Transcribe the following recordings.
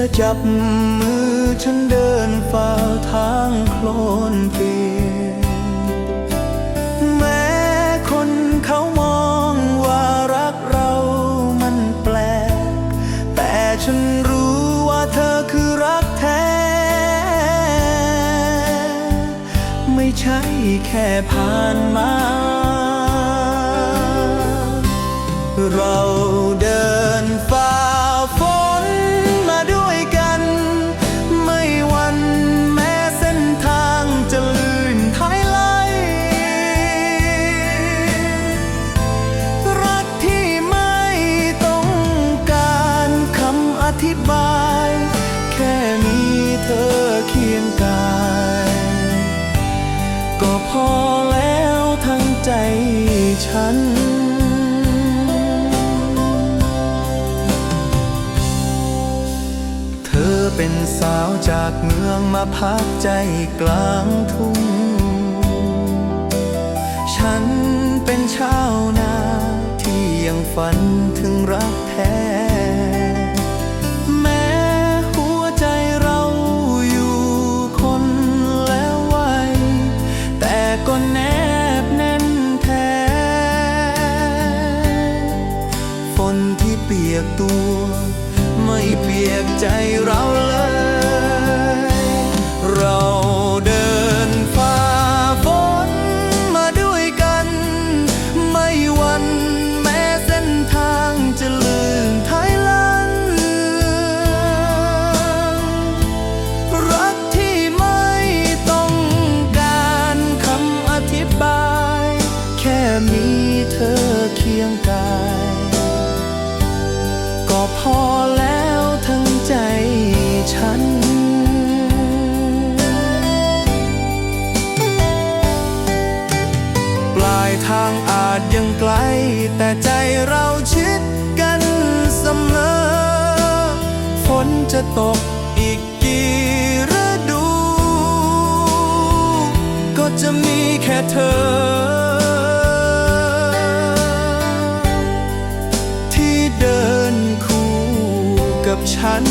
อจับมือฉันเดินฝ่าทางโคลนเปลี่ยนแม้คนเขามองว่ารักเรามันแปลก แต่ฉันรู้ว่าเธอคือรักแท้ ไม่ใช่แค่ผ่านมา เรา ฉัน เธอเป็นสาวจากเมืองมาพักใจกลางทุ่ง ฉันเป็นชาวนาที่ยังฝันถึงรักแท้ ยกตัว ไม่เปียกใจเราเลย ไกล แต่ใจเราชิดกันเสมอ ฝนจะตกอีกกี่ฤดู ก็จะมีแค่เธอ ที่เดินคู่กับฉัน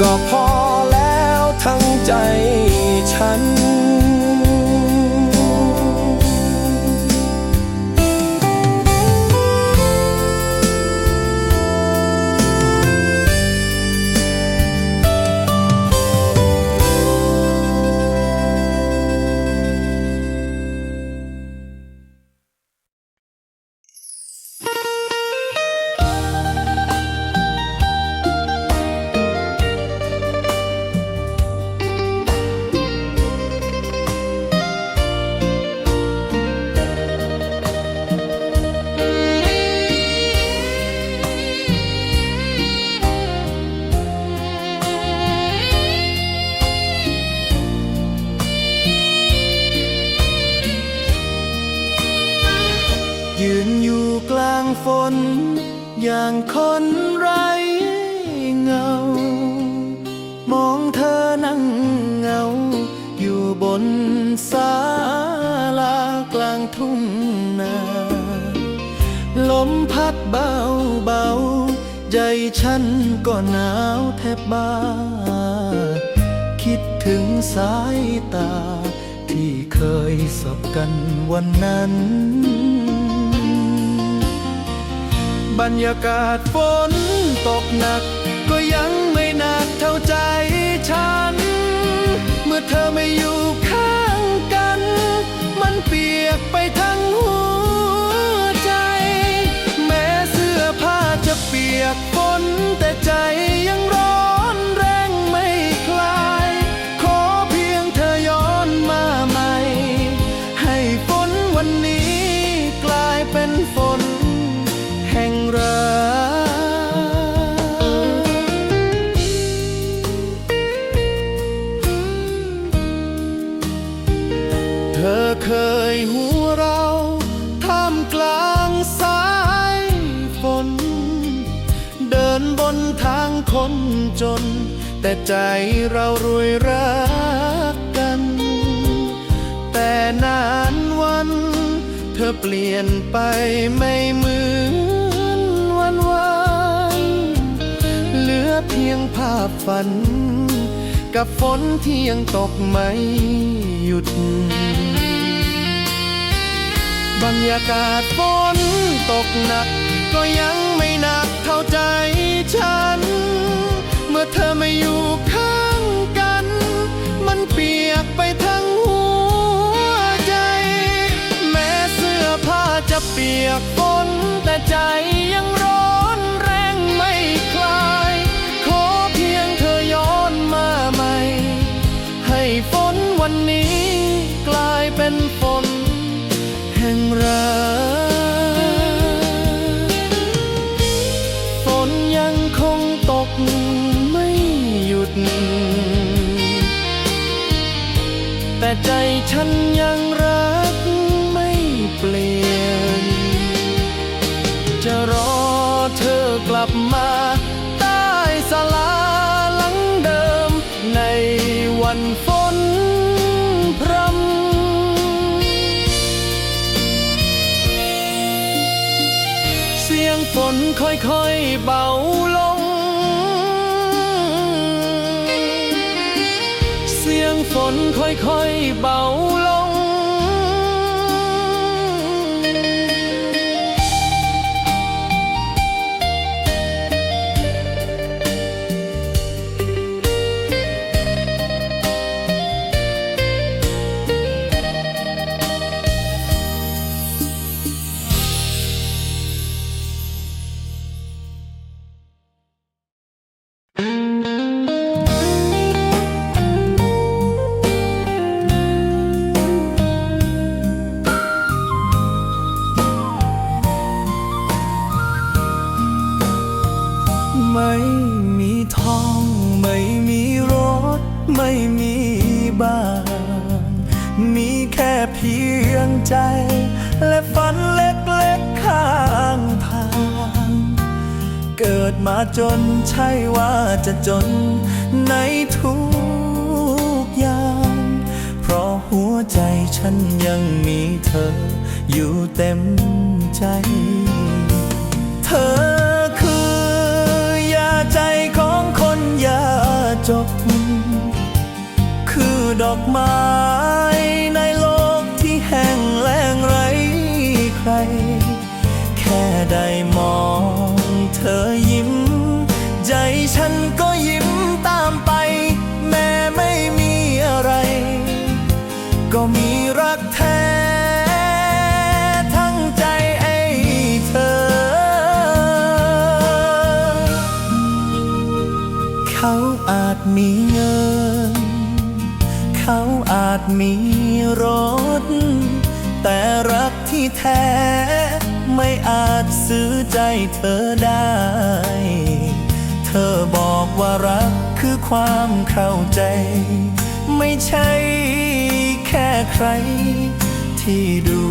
ก็พอแล้วทั้งใจฉัน ถึงสายตา ที่เคยสบกันวันนั้น บรรยากาศฝนตกหนัก ก็ยังไม่หนักเท่าใจฉัน เมื่อเธอไม่อยู่ข้างกัน มันเปียกไปทั้งหัว แต่ใจเรารวยรักกัน แต่นานวัน เธอเปลี่ยนไปไม่เหมือนวันวานเหลือเพียงภาพฝัน กับฝนที่ยังตกไม่หยุด บรรยากาศฝนตกหนัก ก็ยังไม่หนักเท่าใจฉัน อเธอไม่อยู่ข้างกัน มันเปียกไปทั้งหัวใจ แม้เสื้อผ้าจะเปียกฝนแต่ใจยังร้อนแรงไม่คลาย ขอเพียงเธอย้อนมาใหม่ ให้ฝนวันนี้กลายเป็นฝน แต่ใจฉันยัง ค่อยๆเบา เพียงใจ และฝันเล็กๆข้างทาง เกิดมาจนใช่ว่าจะจนในทุกอย่าง เพราะหัวใจฉันยังมีเธออยู่เต็มใจ เธอคือยาใจของคนยาจบ คือดอกไม้ มีรถ แต่รักที่แท้ ไม่อาจซื้อใจเธอได้ เธอบอกว่ารักคือความเข้าใจ ไม่ใช่แค่ใครที่ดู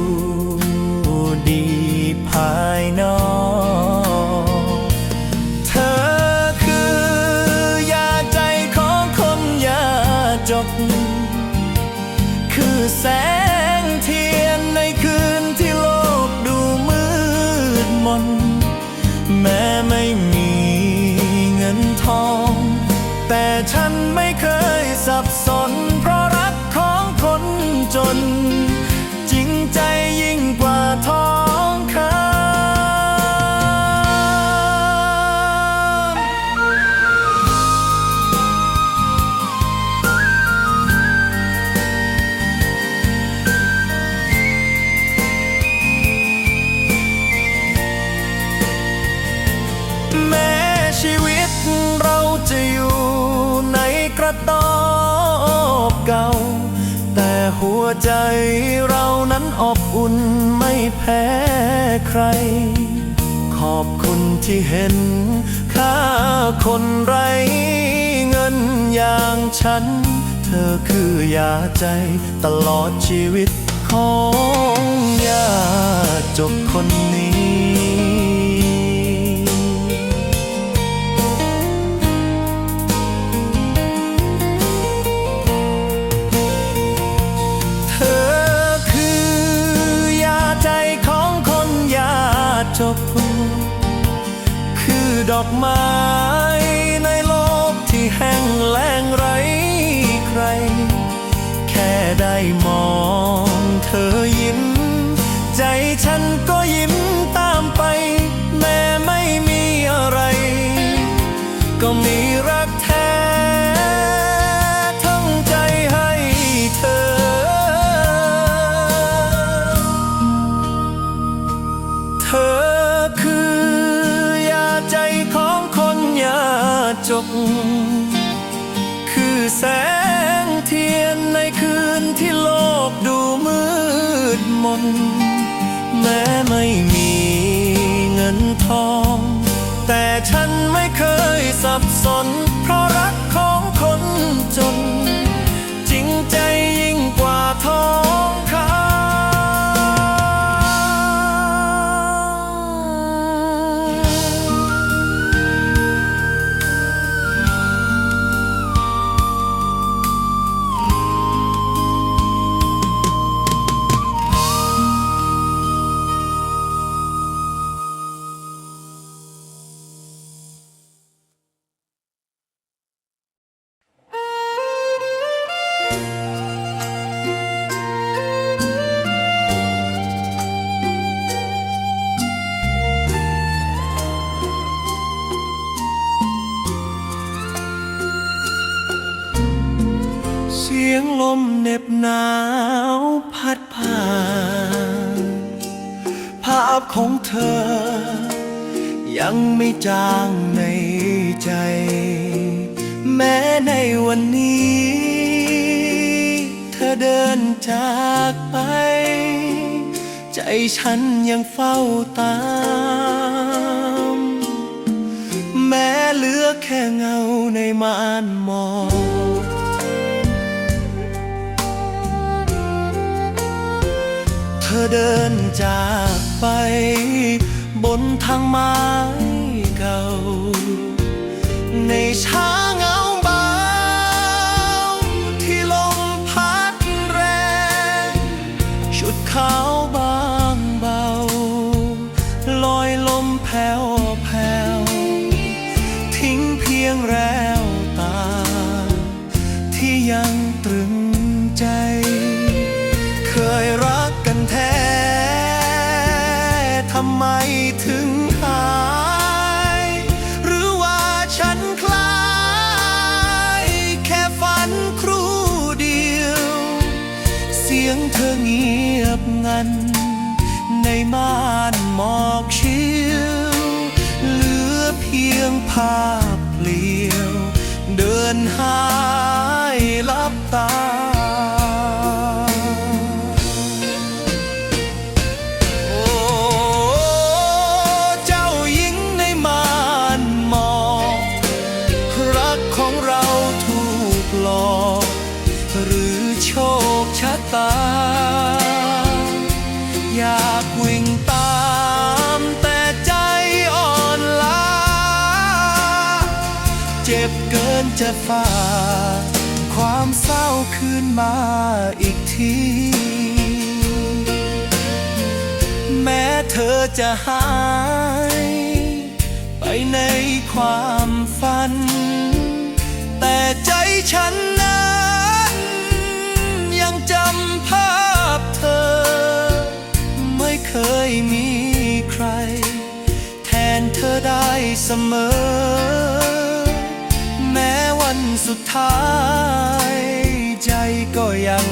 ใจเรานั้นอบอุ่นไม่แพ้ใคร ขอบคุณที่เห็น ค่าคนไรเงินอย่างฉัน เธอคือยาใจตลอดชีวิตของยาจบคนนี้ แม้ไม่มีเงินทอง แต่ฉันไม่เคยสับสน เพราะรักของคนจน ยังไม่จางในใจ แม้ในวันนี้ เธอเดินจากไป ใจฉันยังเฝ้าตาม แม้เหลือแค่เงาในม่านมอกเธอเดินจาก ไปบนทางไม้เก่า ในช้าเงาเบาที่ลมพัดแรง ชุดขาวบางเบา ลอยลมแผ่ว เมาอีกที แม้เธอจะหาย ไปในความฝัน แต่ใจฉันนั้นยังจำภาพเธอ ไม่เคยมีใคร แทนเธอได้เสมอ แม้วันสุดท้าย ใจก็ยัง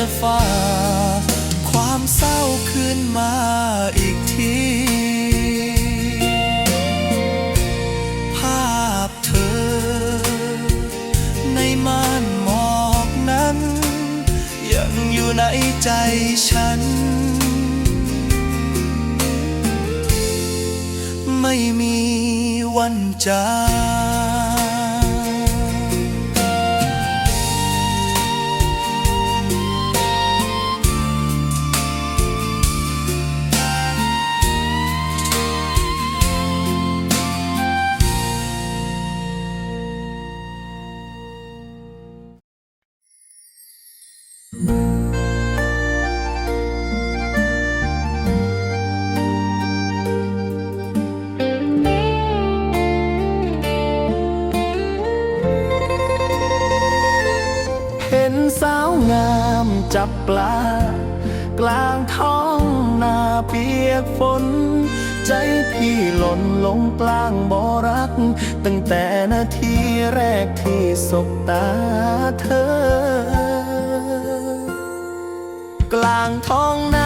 จะฝ่า ความเศร้าขึ้นมาอีกที ภาพเธอ ในม่านหมอกนั้น ยังอยู่ในใจฉัน ไม่มีวันจาง จับปลา กลางท้องนาเปียกฝน ใจพี่หล่นลงกลางบ่อรัก ตั้งแต่นาทีแรกที่สบตาเธอ กลางท้องนา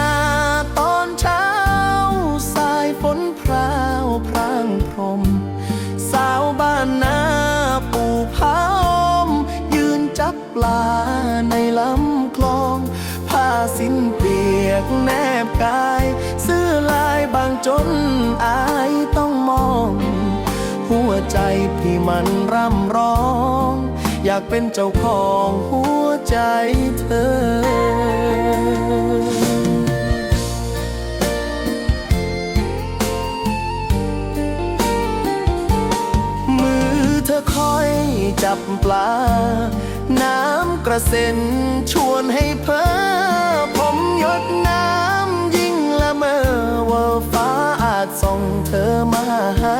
กแนบกายเสื้อลายบางจนอายต้องมอง หัวใจพี่มันร่ำร้อง อยากเป็นเจ้าของหัวใจเธอมือเธอคอยจับปลา น้ำกระเซ็นชวนให้เพ้อ หยดน้ำยิ่งละเมอว่าฟ้าอาจส่งเธอมาให้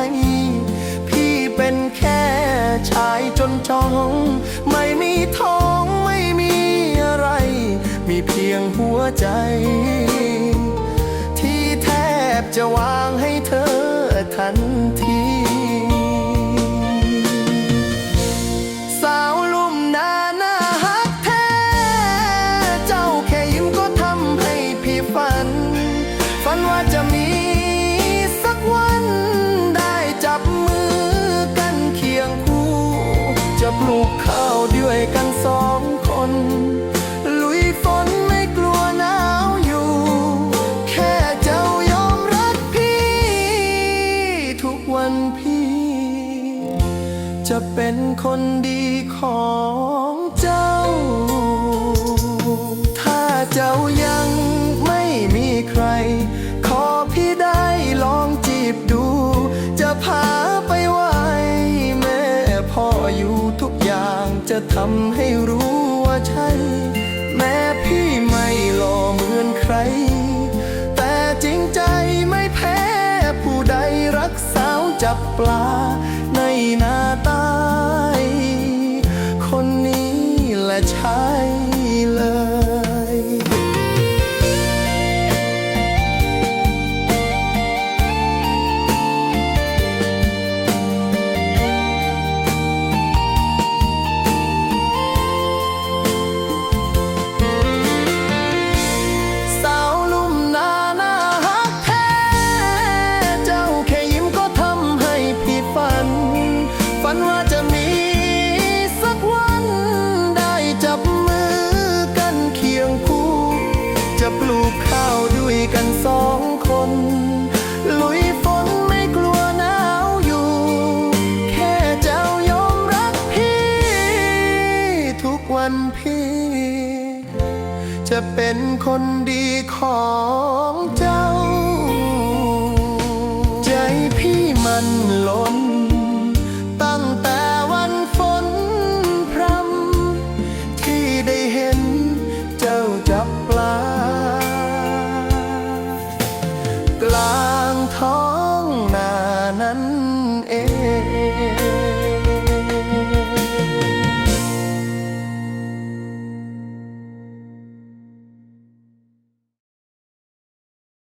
พี่เป็นแค่ชายจนจอง ไม่มีท้องไม่มีอะไร มีเพียงหัวใจ ที่แทบจะวางให้เธอทันที จะเป็นคนดีของเจ้า ถ้าเจ้ายังไม่มีใคร ขอพี่ได้ลองจีบดู จะพาไปไหวแม่พ่ออยู่ทุกอย่างจะทำให้รู้ว่าใช่ แม้พี่ไม่หล่อเหมือนใคร แต่จริงใจไม่แพ้ผู้ใดรักสาวจับปลาในนา จะเป็นคนดีของเธอ